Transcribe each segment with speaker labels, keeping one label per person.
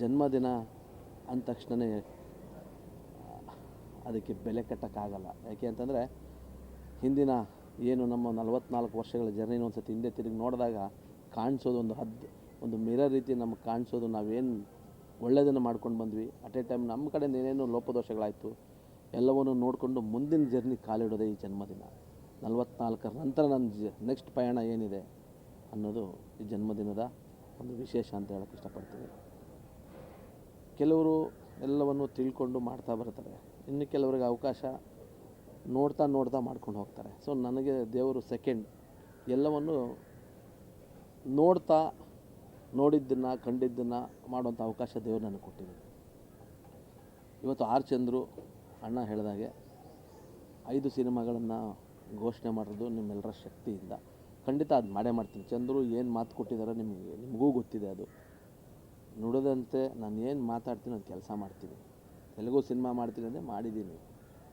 Speaker 1: ಜನ್ಮದಿನ ಅಂದ ತಕ್ಷಣವೇ ಅದಕ್ಕೆ ಬೆಲೆ ಕಟ್ಟೋಕ್ಕಾಗಲ್ಲ. ಯಾಕೆ ಅಂತಂದರೆ, ಹಿಂದಿನ ಏನು ನಮ್ಮ ನಲವತ್ನಾಲ್ಕು ವರ್ಷಗಳ ಜರ್ನಿನ ಒಂದು ಸತಿ ಹಿಂದೆ ತಿರುಗಿ ನೋಡಿದಾಗ ಕಾಣಿಸೋದು ಒಂದು ಹದ್ದು ಒಂದು ಮಿರರ್ ರೀತಿ ನಮಗೆ ಕಾಣಿಸೋದು. ನಾವೇನು ಒಳ್ಳೆಯದನ್ನು ಮಾಡ್ಕೊಂಡು ಬಂದ್ವಿ. ಅಟ್ ಎ ಟೈಮ್ ನಮ್ಮ ಕಡೆ ಏನೇನು ಲೋಪದೋಷಗಳಾಯಿತು. ಎಲ್ಲವನ್ನು ನೋಡಿಕೊಂಡು ಮುಂದಿನ ಜರ್ನಿ ಕಾಲಿಡೋದೇ ಈ ಜನ್ಮದಿನ. ನಲವತ್ನಾಲ್ಕರ ನಂತರ ನನ್ನ ಜ ನೆಕ್ಸ್ಟ್ ಪಯಣ ಏನಿದೆ ಅನ್ನೋದು ಈ ಜನ್ಮದಿನದ ಒಂದು ವಿಶೇಷ ಅಂತ ಹೇಳೋಕ್ಕೆ ಇಷ್ಟಪಡ್ತೀನಿ. ಕೆಲವರು ಎಲ್ಲವನ್ನು ತಿಳ್ಕೊಂಡು ಮಾಡ್ತಾ ಬರ್ತಾರೆ. ಇನ್ನು ಕೆಲವರಿಗೆ ಅವಕಾಶ ನೋಡ್ತಾ ನೋಡ್ತಾ ಮಾಡ್ಕೊಂಡು ಹೋಗ್ತಾರೆ. ಸೊ ನನಗೆ ದೇವರು ಸೆಕೆಂಡ್ ಎಲ್ಲವನ್ನು ನೋಡ್ತಾ ನೋಡಿದ್ದನ್ನು, ಕಂಡಿದ್ದನ್ನು ಮಾಡುವಂಥ ಅವಕಾಶ ದೇವರು ನನಗೆ ಕೊಟ್ಟಿದ್ದೀನಿ. ಇವತ್ತು ಆರ್ ಚಂದ್ರು ಅಣ್ಣ ಹೇಳಿದಾಗೆ, ಐದು ಸಿನಿಮಾಗಳನ್ನು ಘೋಷಣೆ ಮಾಡೋದು ನಿಮ್ಮೆಲ್ಲರ ಶಕ್ತಿಯಿಂದ. ಖಂಡಿತ ಅದು ಮಾಡೇ ಮಾಡ್ತೀನಿ. ಚಂದ್ರು ಏನು ಮಾತು ಕೊಟ್ಟಿದ್ದಾರೆ ನಿಮಗೆ, ನಿಮಗೂ ಗೊತ್ತಿದೆ ಅದು. ನುಡಿದಂತೆ ನಾನು ಏನು ಮಾತಾಡ್ತೀನಿ ಅದು ಕೆಲಸ ಮಾಡ್ತೀನಿ. ತೆಲುಗು ಸಿನಿಮಾ ಮಾಡ್ತೀನಿ ಅಂದರೆ ಮಾಡಿದ್ದೀನಿ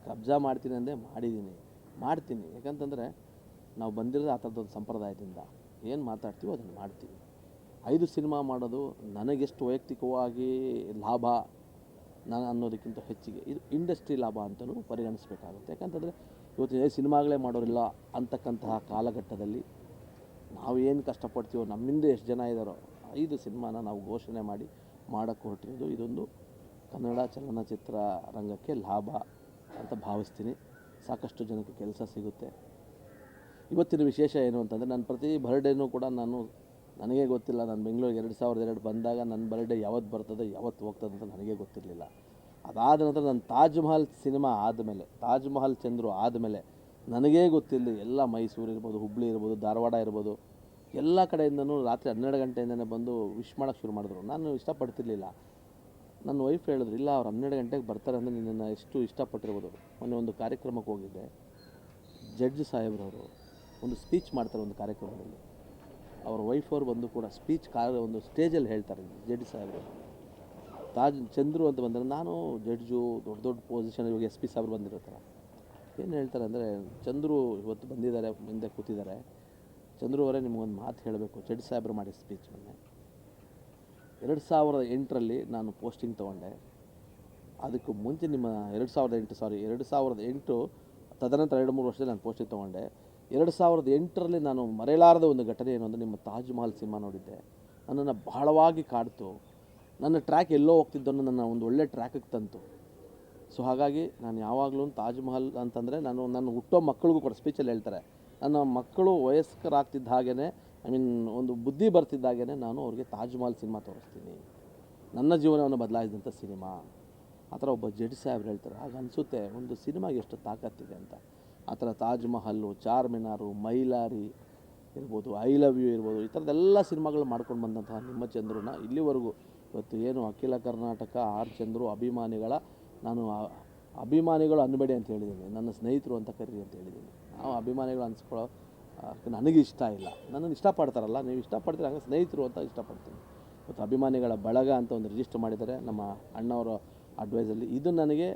Speaker 1: ಕಬ್ಜಾ ಮಾಡ್ತೀನಿ ಅಂದರೆ ಮಾಡಿದ್ದೀನಿ ಮಾಡ್ತೀನಿ. ಯಾಕಂತಂದರೆ ನಾವು ಬಂದಿರೋದು ಆ ಥರದೊಂದು ಸಂಪ್ರದಾಯದಿಂದ ಏನು ಮಾತಾಡ್ತೀವೋ ಅದನ್ನು ಮಾಡ್ತೀವಿ. ಐದು ಸಿನಿಮಾ ಮಾಡೋದು ನನಗೆಷ್ಟು ವೈಯಕ್ತಿಕವಾಗಿ ಲಾಭ ನಾನು ಅನ್ನೋದಕ್ಕಿಂತ ಹೆಚ್ಚಿಗೆ ಇದು ಇಂಡಸ್ಟ್ರಿ ಲಾಭ ಅಂತಲೂ ಪರಿಗಣಿಸಬೇಕಾಗುತ್ತೆ. ಯಾಕಂತಂದರೆ ಇವತ್ತು ಸಿನಿಮಾಗಳೇ ಮಾಡೋರಿಲ್ಲ ಅಂತಕ್ಕಂತಹ ಕಾಲಘಟ್ಟದಲ್ಲಿ ನಾವು ಏನು ಕಷ್ಟಪಡ್ತೀವೋ ನಮ್ಮಿಂದ ಎಷ್ಟು ಜನ ಇದ್ದಾರೋ ಐದು ಸಿನಿಮಾನ ನಾವು ಘೋಷಣೆ ಮಾಡಿ ಮಾಡೋಕ್ಕೆ ಹೊರಟಿರೋದು ಇದೊಂದು ಕನ್ನಡ ಚಲನಚಿತ್ರ ರಂಗಕ್ಕೆ ಲಾಭ ಅಂತ ಭಾವಿಸ್ತೀನಿ. ಸಾಕಷ್ಟು ಜನಕ್ಕೆ ಕೆಲಸ ಸಿಗುತ್ತೆ. ಇವತ್ತಿನ ವಿಶೇಷ ಏನು ಅಂತಂದರೆ ನನ್ನ ಪ್ರತಿ ಬರ್ಡೇನೂ ಕೂಡ ನಾನು ನನಗೆ ಗೊತ್ತಿಲ್ಲ. ನಾನು ಬೆಂಗಳೂರಿಗೆ ಎರಡು ಸಾವಿರದ ಎರಡು ಬಂದಾಗ ನನ್ನ ಬರ್ಡೇ ಯಾವತ್ತು ಬರ್ತದೆ, ಯಾವತ್ತು ಹೋಗ್ತದೆ ಅಂತ ನನಗೆ ಗೊತ್ತಿರಲಿಲ್ಲ. ಅದಾದ ನಂತರ ನನ್ನ ತಾಜ್ ಮಹಲ್ ಸಿನಿಮಾ ಆದಮೇಲೆ, ತಾಜ್ ಮಹಲ್ ಚಂದ್ರು ಆದಮೇಲೆ ನನಗೇ ಗೊತ್ತಿಲ್ಲ ಎಲ್ಲ ಮೈಸೂರು ಇರ್ಬೋದು, ಹುಬ್ಳಿ ಇರ್ಬೋದು, ಧಾರವಾಡ ಇರ್ಬೋದು ಎಲ್ಲ ಕಡೆಯಿಂದನೂ ರಾತ್ರಿ ಹನ್ನೆರಡು ಗಂಟೆಯಿಂದನೇ ಬಂದು ವಿಶ್ ಮಾಡೋಕ್ಕೆ ಶುರು ಮಾಡಿದ್ರು. ನಾನು ಇಷ್ಟಪಡ್ತಿರ್ಲಿಲ್ಲ. ನನ್ನ ವೈಫ್ ಹೇಳಿದ್ರು, ಇಲ್ಲ, ಅವ್ರು ಹನ್ನೆರಡು ಗಂಟೆಗೆ ಬರ್ತಾರೆ ಅಂದರೆ ನಿನ್ನನ್ನು ಎಷ್ಟು ಇಷ್ಟಪಟ್ಟಿರ್ಬೋದು. ಮೊನ್ನೆ ಒಂದು ಕಾರ್ಯಕ್ರಮಕ್ಕೆ ಹೋಗಿದ್ದೆ. ಜಡ್ಜ್ ಸಾಹೇಬ್ರವರು ಒಂದು ಸ್ಪೀಚ್ ಮಾಡ್ತಾರೆ ಒಂದು ಕಾರ್ಯಕ್ರಮದಲ್ಲಿ. ಅವ್ರ ವೈಫ್ ಅವ್ರು ಬಂದು ಕೂಡ ಸ್ಪೀಚ್ ಕಾ, ಒಂದು ಸ್ಟೇಜಲ್ಲಿ ಹೇಳ್ತಾರೆ ಜಡ್ಜ್ ಸಾಹೇಬ್ರು. ತಾಜ್, ಚಂದ್ರು ಅಂತ ಬಂದರೆ ನಾನು ಜಡ್ಜು, ದೊಡ್ಡ ದೊಡ್ಡ ಪೊಸಿಷನ್ ಇವಾಗ ಎಸ್ ಪಿ ಸಾಹೇಬ್ರು ಬಂದಿರೋ ಥರ. ಏನು ಹೇಳ್ತಾರೆ ಅಂದರೆ, ಚಂದ್ರು ಇವತ್ತು ಬಂದಿದ್ದಾರೆ, ಮುಂದೆ ಕೂತಿದ್ದಾರೆ. ಚಂದ್ರು ಅವರೇ ನಿಮಗೊಂದು ಮಾತು ಹೇಳಬೇಕು. ಜಡ್ ಸಾಹೇಬ್ರು ಮಾಡಿ ಸ್ಪೀಚ್ ಮೊನ್ನೆ. ಎರಡು ಸಾವಿರದ ಎಂಟರಲ್ಲಿ ನಾನು ಪೋಸ್ಟಿಂಗ್ ತೊಗೊಂಡೆ. ಅದಕ್ಕೂ ಮುಂಚೆ ನಿಮ್ಮ ಎರಡು ಸಾವಿರದ ಎಂಟು ಸಾರಿ ಎರಡು ಸಾವಿರದ ಎಂಟು, ತದನಂತರ ಎರಡು ಮೂರು ವರ್ಷದಲ್ಲಿ ನಾನು ಪೋಸ್ಟಿಂಗ್ ತೊಗೊಂಡೆ. ಎರಡು ಸಾವಿರದ ಎಂಟರಲ್ಲಿ ನಾನು ಮರೆಯಲಾರದ ಒಂದು ಘಟನೆ ಏನು ಅಂದರೆ ನಿಮ್ಮ ತಾಜ್ ಮಹಲ್ ಸಿನಿಮಾ ನೋಡಿದ್ದೆ. ನನ್ನನ್ನು ಬಹಳವಾಗಿ ಕಾಡ್ತು. ನನ್ನ ಟ್ರ್ಯಾಕ್ ಎಲ್ಲೋ ಹೋಗ್ತಿದ್ದನ್ನು ನನ್ನ ಒಂದು ಒಳ್ಳೆ ಟ್ರ್ಯಾಕಿಗೆ ತಂತು. ಸೊ ಹಾಗಾಗಿ ನಾನು ಯಾವಾಗಲೂ ತಾಜ್ ಮಹಲ್ ಅಂತಂದರೆ ನಾನು ನನ್ನ ಹುಟ್ಟೋ ಮಕ್ಕಳಿಗೂ ಕೂಡ ಸ್ಪೀಚಲ್ಲಿ ಹೇಳ್ತಾರೆ. ನನ್ನ ಮಕ್ಕಳು ವಯಸ್ಕರಾಗ್ತಿದ್ದ ಹಾಗೇ ಐ ಮೀನ್ ಒಂದು ಬುದ್ಧಿ ಬರ್ತಿದ್ದಾಗೇ ನಾನು ಅವ್ರಿಗೆ ತಾಜ್ ಮಹಲ್ ಸಿನಿಮಾ ತೋರಿಸ್ತೀನಿ. ನನ್ನ ಜೀವನವನ್ನು ಬದಲಾಯಿಸಿದಂಥ ಸಿನಿಮಾ. ಆ ಥರ ಒಬ್ಬ ಜಡ್ಜ್ ಸಾಹೇಬ್ ಹೇಳ್ತಾರೆ, ಆಗ ಅನಿಸುತ್ತೆ, ಒಂದು ಸಿನಿಮಾಗೆ ಎಷ್ಟು ತಾಕತ್ತಿದೆ ಅಂತ. ಆ ಥರ ತಾಜ್ ಮಹಲ್ಲು, ಚಾರ್ಮಿನಾರು, ಮೈಲಾರಿ ಇರ್ಬೋದು, ಐ ಲವ್ ಯು ಇರ್ಬೋದು, ಈ ಥರದ್ದೆಲ್ಲ ಸಿನಿಮಾಗಳು ಮಾಡ್ಕೊಂಡು ಬಂದಂತಹ ನಿಮ್ಮ ಚಂದ್ರನ ಇಲ್ಲಿವರೆಗೂ ಇವತ್ತು ಏನು ಅಖಿಲ ಕರ್ನಾಟಕ, ಆರ್ ಚಂದ್ರು ಅಭಿಮಾನಿಗಳ, ನಾನು ಅಭಿಮಾನಿಗಳು ಅನ್ಬೇಡಿ ಅಂತ ಹೇಳಿದ್ದೀನಿ, ನನ್ನ ಸ್ನೇಹಿತರು ಅಂತ ಕರೀರಿ ಅಂತ ಹೇಳಿದ್ದೀನಿ. ಅಭಿಮಾನಿಗಳು ಅನ್ಸ್ಕೊಳ್ಳೋ ನನಗೆ ಇಷ್ಟ ಇಲ್ಲ. ನನ್ನನ್ನು ಇಷ್ಟಪಡ್ತಾರಲ್ಲ, ನೀವು ಇಷ್ಟಪಡ್ತೀರ? ಹಂಗೆ ಸ್ನೇಹಿತರು ಅಂತ ಇಷ್ಟಪಡ್ತೀನಿ. ಮತ್ತು ಅಭಿಮಾನಿಗಳ ಬಳಗ ಅಂತ ಒಂದು ರಿಜಿಸ್ಟರ್ ಮಾಡಿದ್ದಾರೆ. ನಮ್ಮ ಅಣ್ಣವರ ಅಡ್ವೈಸಲ್ಲಿ ಇದು ನನಗೆ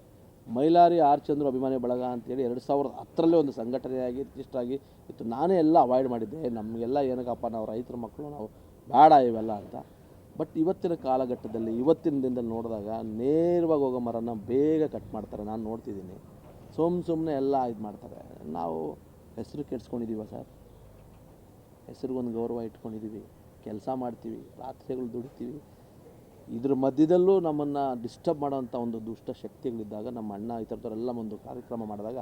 Speaker 1: ಮೈಲಾರಿ ಆರ್ ಚಂದ್ರು ಅಭಿಮಾನಿ ಬಳಗ ಅಂತೇಳಿ ಎರಡು ಸಾವಿರದ ಹತ್ತರಲ್ಲೇ ಒಂದು ಸಂಘಟನೆಯಾಗಿ ರಿಜಿಸ್ಟರ್ ಆಗಿ ಇತ್ತು ನಾನೇ ಎಲ್ಲ ಅವಾಯ್ಡ್ ಮಾಡಿದ್ದೆ. ನಮಗೆಲ್ಲ ಏನಕ್ಕಪ್ಪ, ನಾವು ರೈತರ ಮಕ್ಕಳು, ನಾವು ಬೇಡ ಇವೆಲ್ಲ ಅಂತ. ಬಟ್ ಇವತ್ತಿನ ಕಾಲಘಟ್ಟದಲ್ಲಿ, ಇವತ್ತಿನ ದಿನದಲ್ಲಿ ನೋಡಿದಾಗ ನೇರವಾಗಿ ಹೋಗೋ ಮರನ ಬೇಗ ಕಟ್ ಮಾಡ್ತಾರೆ. ನಾನು ನೋಡ್ತಿದ್ದೀನಿ. ಸುಮ್ಮ ಸುಮ್ಮನೆ ಎಲ್ಲ ಇದು ಮಾಡ್ತಾರೆ. ನಾವು ಹೆಸರು ಕೆಡ್ಸ್ಕೊಂಡಿದ್ದೀವ ಸರ್. ಹೆಸರಿಗೊಂದು ಗೌರವ ಇಟ್ಕೊಂಡಿದ್ದೀವಿ ಕೆಲಸ ಮಾಡ್ತೀವಿ. ರಾತ್ರಿಗಳು ದುಡಿತೀವಿ. ಇದ್ರ ಮಧ್ಯದಲ್ಲೂ ನಮ್ಮನ್ನು ಡಿಸ್ಟರ್ಬ್ ಮಾಡೋಂಥ ಒಂದು ದುಷ್ಟ ಶಕ್ತಿಗಳಿದ್ದಾಗ ನಮ್ಮ ಅಣ್ಣ ಈ ಥರದವರೆಲ್ಲ ಒಂದು ಕಾರ್ಯಕ್ರಮ ಮಾಡಿದಾಗ,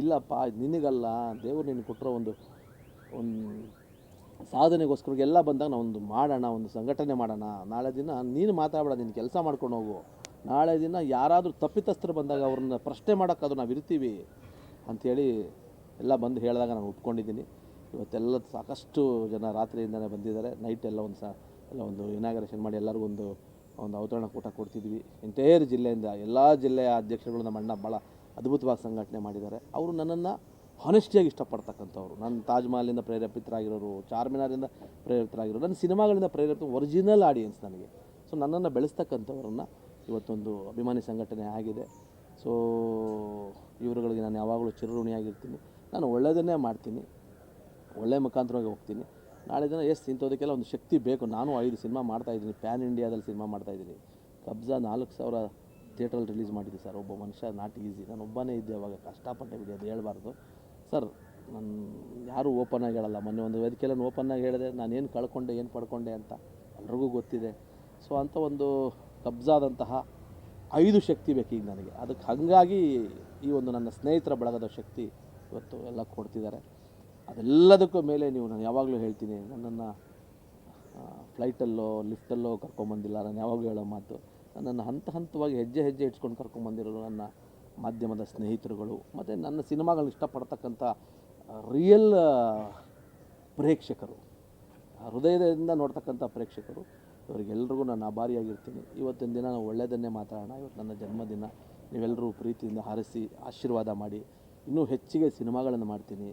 Speaker 1: ಇಲ್ಲಪ್ಪ ನಿನಗಲ್ಲ, ದೇವರು ನಿನಗೆ ಕೊಟ್ಟರೋ ಒಂದು ಒಂದು ಸಾಧನೆಗೋಸ್ಕರ ಎಲ್ಲ ಬಂದಾಗ ನಾವೊಂದು ಮಾಡೋಣ, ಒಂದು ಸಂಘಟನೆ ಮಾಡೋಣ. ನಾಳೆ ದಿನ ನೀನು ಮಾತಾಡಬೇಡ, ನೀನು ಕೆಲಸ ಮಾಡ್ಕೊಂಡು ಹೋಗು. ನಾಳೆ ದಿನ ಯಾರಾದರೂ ತಪ್ಪಿತಸ್ಥರು ಬಂದಾಗ ಅವ್ರನ್ನ ಪ್ರಶ್ನೆ ಮಾಡೋಕ್ಕಾದ್ರೂ ನಾವು ಇರ್ತೀವಿ ಅಂಥೇಳಿ ಎಲ್ಲ ಬಂದು ಹೇಳಿದಾಗ ನಾನು ಒಪ್ಕೊಂಡಿದ್ದೀನಿ. ಇವತ್ತೆಲ್ಲ ಸಾಕಷ್ಟು ಜನ ರಾತ್ರಿಯಿಂದನೇ ಬಂದಿದ್ದಾರೆ. ನೈಟ್ ಎಲ್ಲ ಒಂದು ಸಹ ಎಲ್ಲ ಒಂದು ಇನಾಗ್ರೇಷನ್ ಮಾಡಿ ಎಲ್ಲರಿಗೂ ಒಂದು ಒಂದು ಅವತರಣ ಕೂಟ ಕೊಡ್ತಿದ್ವಿ ಎಂಟೈರ್ ಜಿಲ್ಲೆಯಿಂದ ಎಲ್ಲ ಜಿಲ್ಲೆಯ ಅಧ್ಯಕ್ಷರುಗಳು ನಮ್ಮ ಅಣ್ಣ ಭಾಳ ಅದ್ಭುತವಾಗಿ ಸಂಘಟನೆ ಮಾಡಿದ್ದಾರೆ. ಅವರು ನನ್ನನ್ನು ಹಾನೆಸ್ಟಿಯಾಗಿ ಇಷ್ಟಪಡ್ತಕ್ಕಂಥವ್ರು. ನನ್ನ ತಾಜ್ ಮಹಲಿಂದ ಪ್ರೇರೇಪಿತರಾಗಿರೋರು ಚಾರ್ಮಿನಾರಿಂದ ಪ್ರೇರಿತರಾಗಿರೋರು ನನ್ನ ಸಿನಿಮಾಗಳಿಂದ ಪ್ರೇರೇಪಿತ ಒರಿಜಿನಲ್ ಆಡಿಯನ್ಸ್ ನನಗೆ. ಸೊ ನನ್ನನ್ನು ಬೆಳೆಸ್ತಕ್ಕಂಥವ್ರನ್ನ ಇವತ್ತೊಂದು ಅಭಿಮಾನಿ ಸಂಘಟನೆ ಆಗಿದೆ. ಸೊ ಇವರುಗಳಿಗೆ ನಾನು ಯಾವಾಗಲೂ ಚಿರಋಣಿಯಾಗಿರ್ತೀನಿ. ನಾನು ಒಳ್ಳೆಯದನ್ನೇ ಮಾಡ್ತೀನಿ. ಒಳ್ಳೆ ಮುಖಾಂತರವಾಗಿ ಹೋಗ್ತೀನಿ. ನಾಳೆ ದಿನ ಎಸ್, ಇಂಥದಕ್ಕೆಲ್ಲ ಒಂದು ಶಕ್ತಿ ಬೇಕು. ನಾನು ಐದು ಸಿನಿಮಾ ಮಾಡ್ತಾಯಿದ್ದೀನಿ ಪ್ಯಾನ್ ಇಂಡಿಯಾದಲ್ಲಿ ಸಿನಿಮಾ ಮಾಡ್ತಾಯಿದ್ದೀನಿ ಕಬ್ಜಾ ನಾಲ್ಕು ಸಾವಿರ ಥಿಯೇಟ್ರಲ್ಲಿ ರಿಲೀಸ್ ಮಾಡಿದ್ದೆ ಸರ್. ಒಬ್ಬ ಮನುಷ್ಯ, ನಾಟ್ ಈಸಿ. ನಾನು ಒಬ್ಬನೇ ಇದ್ದೆ ಅವಾಗ. ಕಷ್ಟಪಟ್ಟೆ ಬಿಡಿ, ಅದು ಹೇಳಬಾರ್ದು. ಸರ್, ನಾನು ಯಾರೂ ಓಪನ್ ಹೇಳಲ್ಲ. ಮೊನ್ನೆ ಒಂದು ವೇದಿಕೆಲ್ಲ ಓಪನ್ ಆಗಿ ಹೇಳಿದೆ. ನಾನು ಏನು ಕಳ್ಕೊಂಡೆ, ಏನು ಪಡ್ಕೊಂಡೆ ಅಂತ ಎಲ್ರಿಗೂ ಗೊತ್ತಿದೆ. ಸೊ ಅಂಥ ಒಂದು ಕಬ್ಜಾದಂತಹ ಐದು ಶಕ್ತಿ ಬೇಕು ನನಗೆ. ಅದಕ್ಕೆ ಹಾಗಾಗಿ ಈ ಒಂದು ನನ್ನ ಸ್ನೇಹಿತರ ಬಳಗದ ಶಕ್ತಿ ಇವತ್ತು ಎಲ್ಲ ಕೊಡ್ತಿದ್ದಾರೆ. ಅದೆಲ್ಲದಕ್ಕೂ ಮೇಲೆ ನೀವು ನಾನು ಯಾವಾಗಲೂ ಹೇಳ್ತೀನಿ, ನನ್ನನ್ನು ಫ್ಲೈಟಲ್ಲೋ ಲಿಫ್ಟಲ್ಲೋ ಕರ್ಕೊಂಬಂದಿಲ್ಲ. ನಾನು ಯಾವಾಗಲೂ ಹೇಳೋ ಮಾತು, ನನ್ನನ್ನು ಹಂತ ಹಂತವಾಗಿ ಹೆಜ್ಜೆ ಹೆಜ್ಜೆ ಇಟ್ಕೊಂಡು ಕರ್ಕೊಂಬಂದಿರೋರು ನನ್ನ ಮಾಧ್ಯಮದ ಸ್ನೇಹಿತರುಗಳು, ಮತ್ತು ನನ್ನ ಸಿನಿಮಾಗಳನ್ನ ಇಷ್ಟಪಡ್ತಕ್ಕಂಥ ರಿಯಲ್ ಪ್ರೇಕ್ಷಕರು ಹೃದಯದಿಂದ ನೋಡ್ತಕ್ಕಂಥ ಪ್ರೇಕ್ಷಕರು ಇವರಿಗೆಲ್ರಿಗೂ ನಾನು ಆಭಾರಿಯಾಗಿರ್ತೀನಿ. ಇವತ್ತಿನ ದಿನ ನಾವು ಒಳ್ಳೆಯದನ್ನೇ ಮಾತಾಡೋಣ. ಇವತ್ತು ನನ್ನ ಜನ್ಮದಿನ. ನೀವೆಲ್ಲರೂ ಪ್ರೀತಿಯಿಂದ ಹಾರಿಸಿ ಆಶೀರ್ವಾದ ಮಾಡಿ. ಇನ್ನೂ ಹೆಚ್ಚಿಗೆ ಸಿನಿಮಾಗಳನ್ನು ಮಾಡ್ತೀನಿ.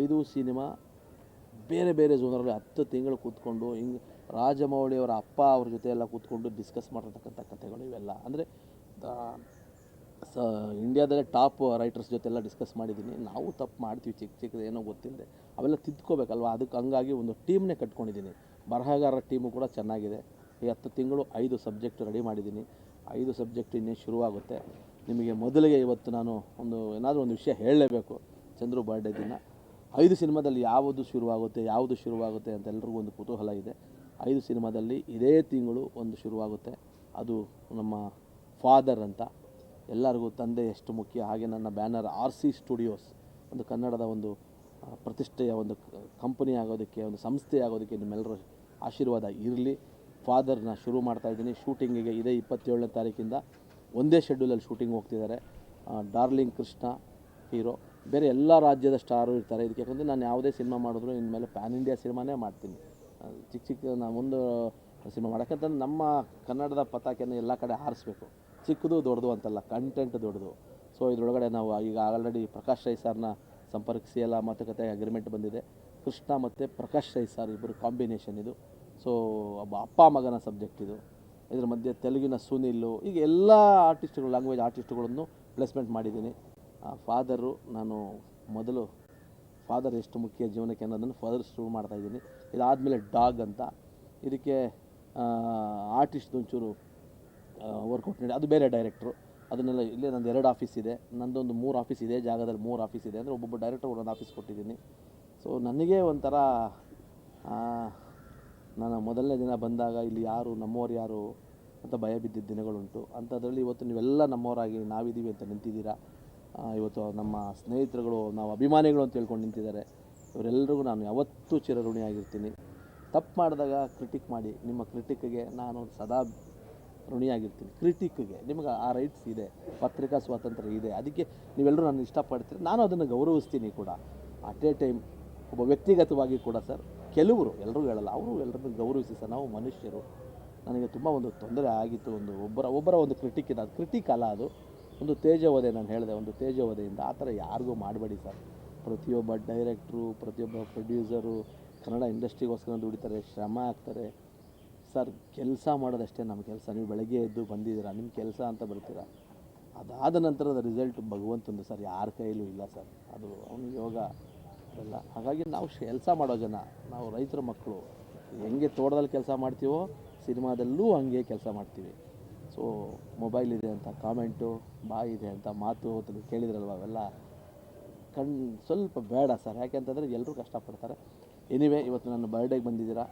Speaker 1: ಐದು ಸಿನಿಮಾ ಬೇರೆ ಬೇರೆ ಝೋನಲ್ಲಿ ಹತ್ತು ತಿಂಗಳು ಕೂತ್ಕೊಂಡು ಹಿಂಗೆ ರಾಜಮೌಳಿಯವರ ಅಪ್ಪ ಅವ್ರ ಜೊತೆ ಎಲ್ಲ ಕೂತ್ಕೊಂಡು ಡಿಸ್ಕಸ್ ಮಾಡಿರ್ತಕ್ಕಂಥ ಕಥೆಗಳು ಇವೆಲ್ಲ. ಅಂದರೆ ಸ, ಇಂಡಿಯಾದಲ್ಲೇ ಟಾಪ್ ರೈಟರ್ಸ್ ಜೊತೆ ಎಲ್ಲ ಡಿಸ್ಕಸ್ ಮಾಡಿದ್ದೀನಿ. ನಾವು ತಪ್ಪು ಮಾಡ್ತೀವಿ ಚಿಕ್ಕ ಚಿಕ್ಕದು ಏನೋ ಗೊತ್ತಿಲ್ಲದೆ ಅವೆಲ್ಲ ತಿದ್ಕೋಬೇಕಲ್ವ? ಅದಕ್ಕೆ ಹಂಗಾಗಿ ಒಂದು ಟೀಮ್ನೇ ಕಟ್ಕೊಂಡಿದ್ದೀನಿ. ಬರಹಗಾರರ ಟೀಮು ಕೂಡ ಚೆನ್ನಾಗಿದೆ. ಈ ಹತ್ತು ತಿಂಗಳು ಐದು ಸಬ್ಜೆಕ್ಟ್ ರೆಡಿ ಮಾಡಿದ್ದೀನಿ. ಐದು ಸಬ್ಜೆಕ್ಟ್ ಇನ್ನೇ ಶುರುವಾಗುತ್ತೆ. ನಿಮಗೆ ಮೊದಲಿಗೆ ಇವತ್ತು ನಾನು ಒಂದು, ಏನಾದರೂ ಒಂದು ವಿಷಯ ಹೇಳಲೇಬೇಕು. ಚಂದ್ರು ಬರ್ಡೇ ದಿನ. ಐದು ಸಿನಿಮಾದಲ್ಲಿ ಯಾವುದು ಶುರುವಾಗುತ್ತೆ ಯಾವುದು ಶುರುವಾಗುತ್ತೆ ಅಂತ ಎಲ್ರಿಗೂ ಒಂದು ಕುತೂಹಲ ಇದೆ. ಐದು ಸಿನಿಮಾದಲ್ಲಿ ಇದೇ ತಿಂಗಳು ಒಂದು ಶುರುವಾಗುತ್ತೆ. ಅದು ನಮ್ಮ ಫಾದರ್ ಅಂತ. ಎಲ್ಲರಿಗೂ ತಂದೆ ಎಷ್ಟು ಮುಖ್ಯ. ಹಾಗೆ ನನ್ನ ಬ್ಯಾನರ್ ಆರ್ ಸಿ ಸ್ಟುಡಿಯೋಸ್, ಒಂದು ಕನ್ನಡದ ಒಂದು ಪ್ರತಿಷ್ಠೆಯ ಒಂದು ಕಂಪನಿ ಆಗೋದಕ್ಕೆ, ಒಂದು ಸಂಸ್ಥೆ ಆಗೋದಕ್ಕೆ ನಿಮ್ಮೆಲ್ಲರ ಆಶೀರ್ವಾದ ಇರಲಿ. ಫಾದರ್ನ ಶುರು ಮಾಡ್ತಾ ಇದ್ದೀನಿ. ಶೂಟಿಂಗಿಗೆ ಇದೇ ಇಪ್ಪತ್ತೇಳನೇ ತಾರೀಕಿಂದ ಒಂದೇ ಶೆಡ್ಯೂಲಲ್ಲಿ ಶೂಟಿಂಗ್ ಹೋಗ್ತಿದ್ದಾರೆ. Darling Krishna hero. ಬೇರೆ ಎಲ್ಲ ರಾಜ್ಯದ ಸ್ಟಾರು ಇರ್ತಾರೆ. ಇದಕ್ಕೆ ಯಾಕಂದರೆ ನಾನು ಯಾವುದೇ ಸಿನಿಮಾ ಮಾಡಿದ್ರು ಇನ್ಮೇಲೆ ಪ್ಯಾನ್ ಇಂಡಿಯಾ ಸಿನಿಮಾನೇ ಮಾಡ್ತೀನಿ. ಚಿಕ್ಕ ಚಿಕ್ಕ ನಾನು ಒಂದು ಸಿನಿಮಾ ಮಾಡೋಕ್ಕಂತಂದ್ರೆ ನಮ್ಮ ಕನ್ನಡದ ಪತಾಕೆಯನ್ನು ಎಲ್ಲ ಕಡೆ ಹಾರಿಸ್ಬೇಕು. ಚಿಕ್ಕದು ದೊಡ್ಡದು ಅಂತಲ್ಲ ಕಂಟೆಂಟ್ ದೊಡ್ಡದು. ಸೊ ಇದರೊಳಗಡೆ ನಾವು ಈಗ ಆಲ್ರೆಡಿ ಪ್ರಕಾಶ್ ರೈ ಸರ್ನ ಸಂಪರ್ಕಿಸಿ ಎಲ್ಲ ಮಾತುಕತೆ ಅಗ್ರಿಮೆಂಟ್ ಬಂದಿದೆ. ಕೃಷ್ಣ ಮತ್ತು ಪ್ರಕಾಶ್ ರೈ ಸರ್ ಇಬ್ಬರು ಕಾಂಬಿನೇಷನ್ ಇದು. ಸೊ ಒಬ್ಬ ಅಪ್ಪ ಮಗನ ಸಬ್ಜೆಕ್ಟ್ ಇದು. ಇದ್ರ ಮಧ್ಯೆ ತೆಲುಗಿನ ಸುನಿಲ್ಲು, ಈಗ ಎಲ್ಲ ಆರ್ಟಿಸ್ಟ್ಗಳು ಲ್ಯಾಂಗ್ವೇಜ್ ಆರ್ಟಿಸ್ಟ್ಗಳನ್ನು ಪ್ಲೇಸ್ಮೆಂಟ್ ಮಾಡಿದ್ದೀನಿ. ಫಾದರು ನಾನು ಮೊದಲು ಫಾದರ್ ಎಷ್ಟು ಮುಖ್ಯ ಜೀವನಕ್ಕೆ ಅನ್ನೋದನ್ನು ಫಾದರ್ ಶುರು ಮಾಡ್ತಾಯಿದ್ದೀನಿ ಇದಾದಮೇಲೆ ಡಾಗ್ ಅಂತ. ಇದಕ್ಕೆ ಆರ್ಟಿಸ್ಟ್ ಒಂಚೂರು ವರ್ಕೌಟ್ ಮಾಡಿ. ಅದು ಬೇರೆ ಡೈರೆಕ್ಟ್ರು ಅದನ್ನೆಲ್ಲ ಇಲ್ಲೇ ನಂದು ಎರಡು ಆಫೀಸ್ ಇದೆ. ನಂದೊಂದು ಮೂರು ಆಫೀಸ್ ಇದೆ. ಜಾಗದಲ್ಲಿ ಮೂರು ಆಫೀಸ್ ಇದೆ ಅಂದರೆ ಒಬ್ಬೊಬ್ಬ ಡೈರೆಕ್ಟರ್ ಒಂದೊಂದು ಆಫೀಸ್ ಕೊಟ್ಟಿದ್ದೀನಿ. ಸೊ ನನಗೆ ಒಂಥರ ನಾನು ಮೊದಲನೇ ದಿನ ಬಂದಾಗ ಇಲ್ಲಿ ಯಾರು, ನಮ್ಮವ್ರು ಯಾರು ಅಂತ ಭಯ ಬಿದ್ದಿದ್ದ ದಿನಗಳುಂಟು. ಅಂಥದ್ರಲ್ಲಿ ಇವತ್ತು ನೀವೆಲ್ಲ ನಮ್ಮವರಾಗಿ ನಾವಿದ್ದೀವಿ ಅಂತ ನಿಂತಿದ್ದೀರಾ? ಇವತ್ತು ನಮ್ಮ ಸ್ನೇಹಿತರುಗಳು, ನಾವು ಅಭಿಮಾನಿಗಳು ಅಂತ ಹೇಳ್ಕೊಂಡು ನಿಂತಿದ್ದಾರೆ. ಇವರೆಲ್ಲರಿಗೂ ನಾನು ಯಾವತ್ತೂ ಚಿರಋಣಿಯಾಗಿರ್ತೀನಿ. ತಪ್ಪು ಮಾಡಿದಾಗ ಕ್ರಿಟಿಕ್ ಮಾಡಿ. ನಿಮ್ಮ ಕ್ರಿಟಿಕ್ಗೆ ನಾನು ಸದಾ ಋಣಿಯಾಗಿರ್ತೀನಿ. ಕ್ರಿಟಿಕ್ಗೆ ನಿಮಗೆ ಆ ರೈಟ್ಸ್ ಇದೆ, ಪತ್ರಿಕಾ ಸ್ವಾತಂತ್ರ್ಯ ಇದೆ, ಅದಕ್ಕೆ ನೀವೆಲ್ಲರೂ ನಾನು ಇಷ್ಟಪಡ್ತೀರಿ. ನಾನು ಅದನ್ನು ಗೌರವಿಸ್ತೀನಿ ಕೂಡ. ಅಟ್ ಎ ಟೈಮ್ ಒಬ್ಬ ವ್ಯಕ್ತಿಗತವಾಗಿ ಕೂಡ ಸರ್, ಕೆಲವರು ಎಲ್ಲರೂ ಹೇಳಲ್ಲ, ಅವರು ಎಲ್ಲರನ್ನು ಗೌರವಿಸಿ ಸರ್, ನಾವು ಮನುಷ್ಯರು. ನನಗೆ ತುಂಬ ಒಂದು ತೊಂದರೆ ಆಗಿತ್ತು, ಒಂದು ಒಬ್ಬರ ಒಬ್ಬರ ಒಂದು ಕ್ರಿಟಿಕ್ ಇದೆ ಅದು ಕ್ರಿಟಿಕ್ ಅಲ್ಲ ಅದು. ಒಂದು ತೇಜವಧೆ ನಾನು ಹೇಳಿದೆ, ಒಂದು ತೇಜವಧೆಯಿಂದ ಆ ಥರ ಯಾರಿಗೂ ಮಾಡಬೇಡಿ ಸರ್. ಪ್ರತಿಯೊಬ್ಬ ಡೈರೆಕ್ಟ್ರು ಪ್ರತಿಯೊಬ್ಬ ಪ್ರೊಡ್ಯೂಸರು ಕನ್ನಡ ಇಂಡಸ್ಟ್ರಿಗೋಸ್ಕರ ದುಡಿತಾರೆ, ಶ್ರಮ ಹಾಕ್ತಾರೆ ಸರ್, ಕೆಲಸ ಮಾಡೋದಷ್ಟೇ ನಮ್ಮ ಕೆಲಸ. ನೀವು ಬೆಳಗ್ಗೆ ಎದ್ದು ಬಂದಿದ್ದೀರಾ, ನಿಮ್ಮ ಕೆಲಸ ಅಂತ ಬರ್ತೀರಾ? ಅದಾದ ನಂತರದ ರಿಸಲ್ಟ್ ಭಗವಂತಂದು ಸರ್, ಯಾರ ಕೈಲೂ ಇಲ್ಲ ಸರ್. ಅದು ಅವನು ಯೋಗ ಎಲ್ಲ ಹಾಗಾಗಿ ನಾವು ಕೆಲಸ ಮಾಡೋ ಜನ, ನಾವು ರೈತರ ಮಕ್ಕಳು, ಹೆಂಗೆ ತೋಟದಲ್ಲಿ ಕೆಲಸ ಮಾಡ್ತೀವೋ, ಸಿನಿಮಾದಲ್ಲೂ ಹಂಗೆ ಕೆಲಸ ಮಾಡ್ತೀವಿ. ಸೊ ಮೊಬೈಲ್ ಇದೆ ಅಂತ ಕಾಮೆಂಟು ಬಾಯಿ ಇದೆ ಅಂತ ಮಾತು ಕೇಳಿದ್ರಲ್ವ ಅವೆಲ್ಲ? ಕಣ್ ಸ್ವಲ್ಪ ಬೇಡ ಸರ್. ಯಾಕೆಂತಂದರೆ ಎಲ್ಲರೂ ಕಷ್ಟಪಡ್ತಾರೆ. ಎನಿವೇ ಇವತ್ತು ನನ್ನ ಬರ್ಡೇಗೆ ಬಂದಿದ್ದೀರಾ?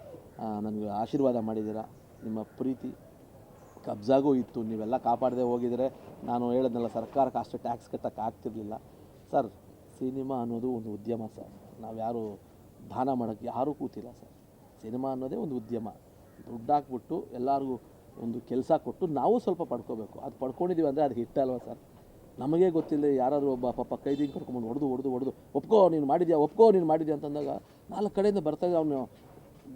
Speaker 1: ನನಗೆ ಆಶೀರ್ವಾದ ಮಾಡಿದ್ದೀರಾ? ನಿಮ್ಮ ಪ್ರೀತಿ ಕಬ್ಜಾಗೂ ಇತ್ತು. ನೀವೆಲ್ಲ ಕಾಪಾಡದೆ ಹೋಗಿದರೆ ನಾನು ಹೇಳಿದ್ನಲ್ಲ, ಸರ್ಕಾರಕ್ಕೆ ಅಷ್ಟು ಟ್ಯಾಕ್ಸ್ ಕಟ್ಟಕ್ಕೆ ಆಗ್ತಿರ್ಲಿಲ್ಲ. ಸರ್ ಸಿನಿಮಾ ಅನ್ನೋದು ಒಂದು ಉದ್ಯಮ ಸರ್ ನಾವು ಯಾರು ದಾನ ಮಾಡೋಕ್ಕೆ ಯಾರೂ ಕೂತಿಲ್ಲ ಸರ್ ಸಿನಿಮಾ ಅನ್ನೋದೇ ಒಂದು ಉದ್ಯಮ. ದುಡ್ಡು ಹಾಕ್ಬಿಟ್ಟು ಎಲ್ಲರಿಗೂ ಒಂದು ಕೆಲಸ ಕೊಟ್ಟು ನಾವು ಸ್ವಲ್ಪ ಪಡ್ಕೋಬೇಕು. ಅದು ಪಡ್ಕೊಂಡಿದ್ದೀವಿ ಅಂದರೆ ಅದು ಹಿಟ್ಟಲ್ವ ಸರ್ ನಮಗೆ ಗೊತ್ತಿಲ್ಲ ಯಾರಾದರೂ ಒಬ್ಬ ಪಾಪ ಕೈದಿಗೆ ಕರ್ಕೊಂಬಂದು ಹೊಡೆದು ಹೊಡೆದು ಹೊಡೆದು, ಒಪ್ಕೋ, ನೀನು ಮಾಡಿದ್ಯಾ, ಒಪ್ಕೋ, ನೀನು ಮಾಡಿದ್ಯಾ ಅಂತಂದಾಗ ನಾಲ್ಕು ಕಡೆಯಿಂದ ಬರ್ತಾಯಿದ್ದ ಅವನು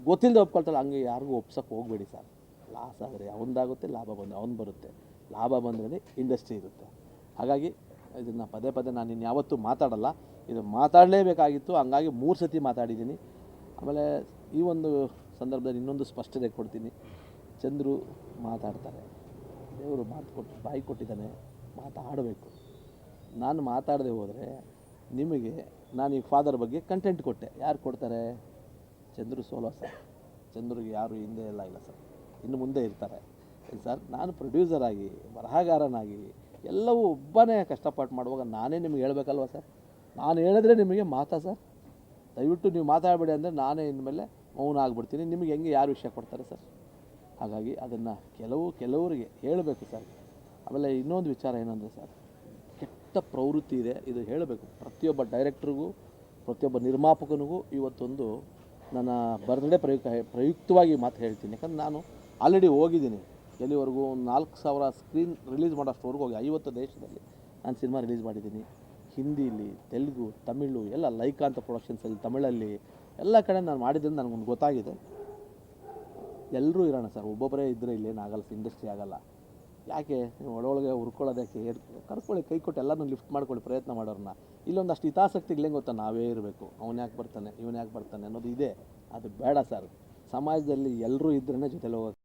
Speaker 1: ಗೊತ್ತಿಲ್ಲದೆ ಒಪ್ಕೊಳ್ತಾಳೆ, ಹಂಗೆ ಯಾರಿಗೂ ಒಪ್ಸೋಕ್ಕೆ ಹೋಗಬೇಡಿ ಸರ್. ಲಾಸ್ ಆದರೆ ಅವನದಾಗುತ್ತೆ, ಲಾಭ ಬಂದು, ಅವನು ಬರುತ್ತೆ. ಲಾಭ ಬಂದ್ರೆ ಇಂಡಸ್ಟ್ರಿ ಇರುತ್ತೆ. ಹಾಗಾಗಿ ಇದನ್ನು ಪದೇ ಪದೇ ನಾನು ಇನ್ನು ಯಾವತ್ತೂ ಮಾತಾಡಲ್ಲ. ಇದು ಮಾತಾಡಲೇಬೇಕಾಗಿತ್ತು, ಹಂಗಾಗಿ ಮೂರು ಸತಿ ಮಾತಾಡಿದ್ದೀನಿ. ಆಮೇಲೆ ಈ ಒಂದು ಸಂದರ್ಭದಲ್ಲಿ ಇನ್ನೊಂದು ಸ್ಪಷ್ಟತೆ ಕೊಡ್ತೀನಿ. ಚಂದ್ರು ಮಾತಾಡ್ತಾರೆ. ದೇವರು ಮಾತು ಕೊಟ್ಟು ಬಾಯಿ ಕೊಟ್ಟಿದ್ದಾನೆ. ಮಾತಾಡಬೇಕು. ನಾನು ಮಾತಾಡದೆ ಹೋದರೆ ನಿಮಗೆ ನಾನು ಈ ಫಾದರ್ ಬಗ್ಗೆ ಕಂಟೆಂಟ್ ಕೊಟ್ಟೆ. ಯಾರು ಕೊಡ್ತಾರೆ? Chandru solo sir. ಚಂದ್ರಿಗೆ ಯಾರು ಹಿಂದೆ ಎಲ್ಲ ಇಲ್ಲ ಸರ್. ಇನ್ನು ಮುಂದೆ ಇರ್ತಾರೆ. ಸರ್ ನಾನು ಪ್ರೊಡ್ಯೂಸರ್ ಆಗಿ, ಬರಹಗಾರನಾಗಿ ಎಲ್ಲವೂ ಒಬ್ಬನೇ ಕಷ್ಟಪಟ್ಟು ಮಾಡುವಾಗ ನಾನೇ ನಿಮ್ಗೆ ಹೇಳ್ಬೇಕಲ್ವ ಸರ್? ನಾನು ಹೇಳಿದ್ರೆ ನಿಮಗೆ ಮಾತಾ ಸರ್? ದಯವಿಟ್ಟು ನೀವು ಮಾತಾಡಬೇಡಿ ಅಂದರೆ ನಾನೇ ಇನ್ಮೇಲೆ ಮೌನ ಆಗಿಬಿಡ್ತೀನಿ. ನಿಮಗೆ ಹೆಂಗೆ, ಯಾರು ವಿಷಯ ಕೊಡ್ತಾರೆ ಸರ್? ಹಾಗಾಗಿ ಅದನ್ನು ಕೆಲವು, ಕೆಲವರಿಗೆ ಹೇಳಬೇಕು ಸರ್. ಆಮೇಲೆ ಇನ್ನೊಂದು ವಿಚಾರ ಏನಂದರೆ ಸರ್, ಕೆಟ್ಟ ಪ್ರವೃತ್ತಿ ಇದೆ. ಇದು ಹೇಳಬೇಕು. ಪ್ರತಿಯೊಬ್ಬ ಡೈರೆಕ್ಟ್ರಿಗೂ ಪ್ರತಿಯೊಬ್ಬ ನಿರ್ಮಾಪಕನಿಗೂ ಇವತ್ತೊಂದು ನನ್ನ ಬರ್ತ್ಡೇ ಪ್ರಯುಕ್ತ ಪ್ರಯುಕ್ತವಾಗಿ ಮಾತು ಹೇಳ್ತೀನಿ. ಯಾಕಂದ್ರೆ ನಾನು ಆಲ್ರೆಡಿ ಹೋಗಿದ್ದೀನಿ. ಎಲ್ಲಿವರೆಗೂ ನಾಲ್ಕು ಸಾವಿರ ಸ್ಕ್ರೀನ್ ರಿಲೀಸ್ ಮಾಡೋಷ್ಟುವರೆಗೂ ಹೋಗಿ, ಐವತ್ತು ದೇಶದಲ್ಲಿ ನಾನು ಸಿನಿಮಾ ರಿಲೀಸ್ ಮಾಡಿದ್ದೀನಿ. ಹಿಂದಿಲಿ, ತೆಲುಗು, ತಮಿಳು, ಎಲ್ಲ ಲೈಕಾಂತ ಪ್ರೊಡಕ್ಷನ್ಸಲ್ಲಿ ತಮಿಳಲ್ಲಿ, ಎಲ್ಲ ಕಡೆ ನಾನು ಮಾಡಿದ್ರಿಂದ ನನಗೊಂದು ಗೊತ್ತಾಗಿದೆ. ಎಲ್ಲರೂ ಇರೋಣ ಸರ್. ಒಬ್ಬೊಬ್ಬರೇ ಇದ್ದರೆ ಇಲ್ಲೇನಾಗಲ್ಲ ಇಂಡಸ್ಟ್ರಿ ಆಗಲ್ಲ. ಯಾಕೆ ನೀವು ಒಳಗೊಳಗೆ ಹುರ್ಕೊಳ್ಳೋದಕ್ಕೆ ಕರ್ಕೊಳ್ಳಿ, ಕೈ ಕೊಟ್ಟು ಎಲ್ಲನೂ ಲಿಫ್ಟ್ ಮಾಡ್ಕೊಳ್ಳಿ, ಪ್ರಯತ್ನ ಮಾಡೋರನ್ನ ಇಲ್ಲೊಂದಷ್ಟು ಹಿತಾಸಕ್ತಿಗಳು ಗೊತ್ತಾ? ನಾವೇ ಇರಬೇಕು. ಅವ್ನು ಯಾಕೆ ಬರ್ತಾನೆ, ಇವನು ಯಾಕೆ ಬರ್ತಾನೆ ಅನ್ನೋದು ಇದೆ. ಅದು ಬೇಡ ಸರ್. ಸಮಾಜದಲ್ಲಿ ಎಲ್ಲರೂ ಇದ್ರೇ ಜೊತೆಲಿ ಹೋಗೋಕ್ಕೆ